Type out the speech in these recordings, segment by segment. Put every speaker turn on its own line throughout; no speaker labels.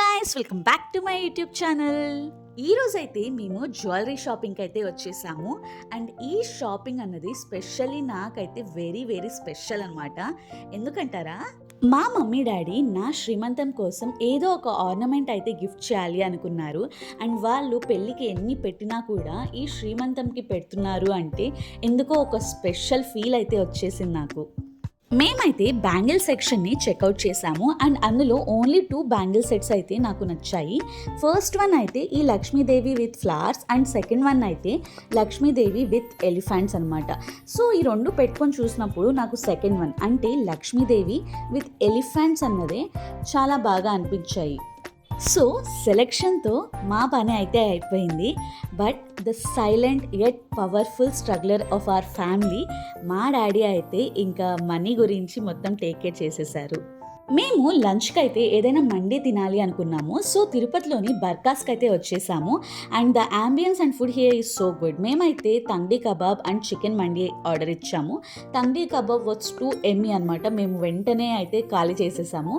Guys welcome back to my YouTube channel ఈ రోజైతే మేము జ్యువెలరీ షాపింగ్కి అయితే వచ్చేసాము. అండ్ ఈ షాపింగ్ అన్నది స్పెషల్లీ నాకైతే వెరీ వెరీ స్పెషల్ అనమాట ఎందుకంటారా? మా మమ్మీ డాడీ నా శ్రీమంతం కోసం ఏదో ఒక ఆర్నమెంట్ అయితే గిఫ్ట్ చేయాలి అనుకున్నారు. అండ్ వాళ్ళు పెళ్ళికి ఎన్ని పెట్టినా కూడా ఈ శ్రీమంతంకి పెడుతున్నారు అంటే ఎందుకో ఒక స్పెషల్ ఫీల్ అయితే వచ్చేసింది నాకు. మేమైతే బ్యాంగిల్ సెక్షన్ని చెక్అవుట్ చేసాము అండ్ అందులో ఓన్లీ టూ బ్యాంగిల్ సెట్స్ అయితే నాకు నచ్చాయి. ఫస్ట్ వన్ అయితే ఈ Lakshmidevi with flowers and second one అయితే లక్ష్మీదేవి విత్ ఎలిఫెంట్స్ అనమాట సో ఈ రెండు పెట్టుకొని చూసినప్పుడు నాకు సెకండ్ వన్ అంటే లక్ష్మీదేవి విత్ ఎలిఫెంట్స్ అన్నదే చాలా బాగా అనిపించాయి. సో సెలెక్షన్తో మా పని అయితే అయిపోయింది. But the silent at powerful struggler of our family మా డాడీ అయితే ఇంకా మనీ గురించి మొత్తం టేక్ కేర్ చేసేసారు. మేము లంచ్కి అయితే ఏదైనా మండే తినాలి అనుకున్నాము. సో తిరుపతిలోని బర్కాస్కి అయితే వచ్చేసాము. And the ambience and food here is so good మేమైతే tandoori kebab and chicken mandi order ఇచ్చాము. తండ్రి కబాబ్ వచ్చి టూ ఎమ్మి అనమాట మేము వెంటనే అయితే ఖాళీ చేసేసాము.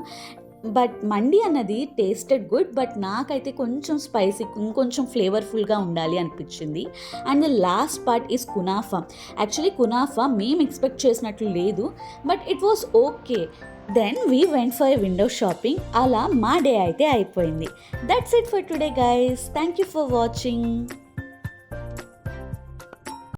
బట్ మండి అన్నది టేస్టెడ్ గుడ్ బట్ నాకైతే కొంచెం స్పైసీ ఇంకొంచెం ఫ్లేవర్ఫుల్గా ఉండాలి అనిపించింది. And the last part is kunafa actually kunafa మేము ఎక్స్పెక్ట్ చేసినట్లు లేదు but it was okay then we went for window shopping అలా మా డే అయితే అయిపోయింది. That's it for today guys thank you for watching